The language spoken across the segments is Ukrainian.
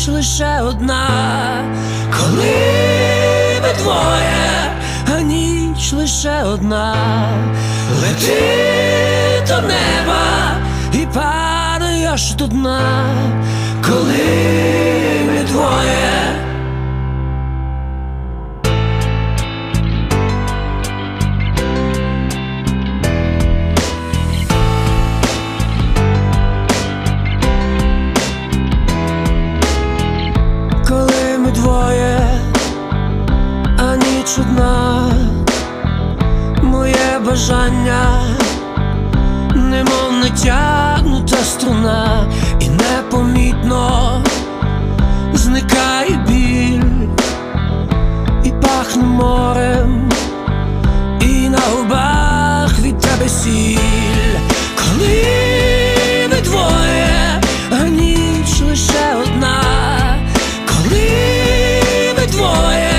ніч лише одна, коли ми двоє, а ніч лише одна, лети до неба і падаєш до дна, коли двоє, а ніч одна, моє бажання, немов натягнута струна, ми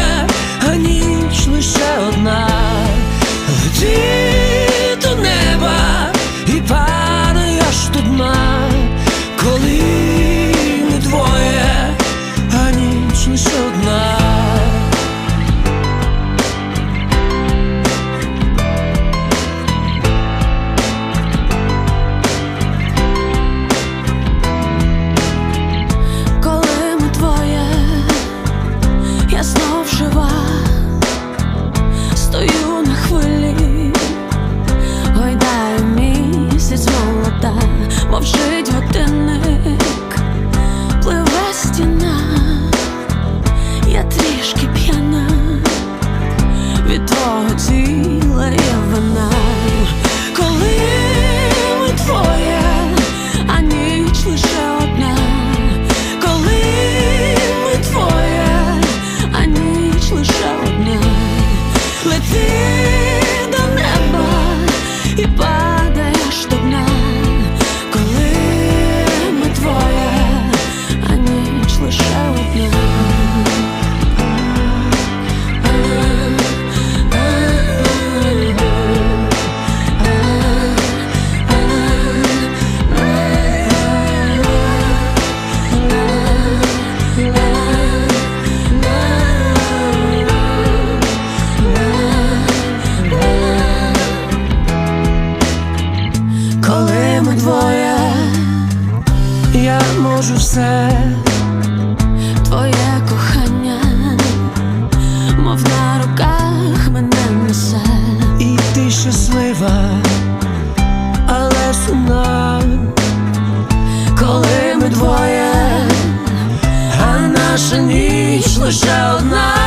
мов жить годинник, пливе стіна, я трішки п'яна, я можу все, Твоє кохання, мов на руках мене несе. і ти щаслива, але сумна, коли ми двоє, а наша ніч лише одна,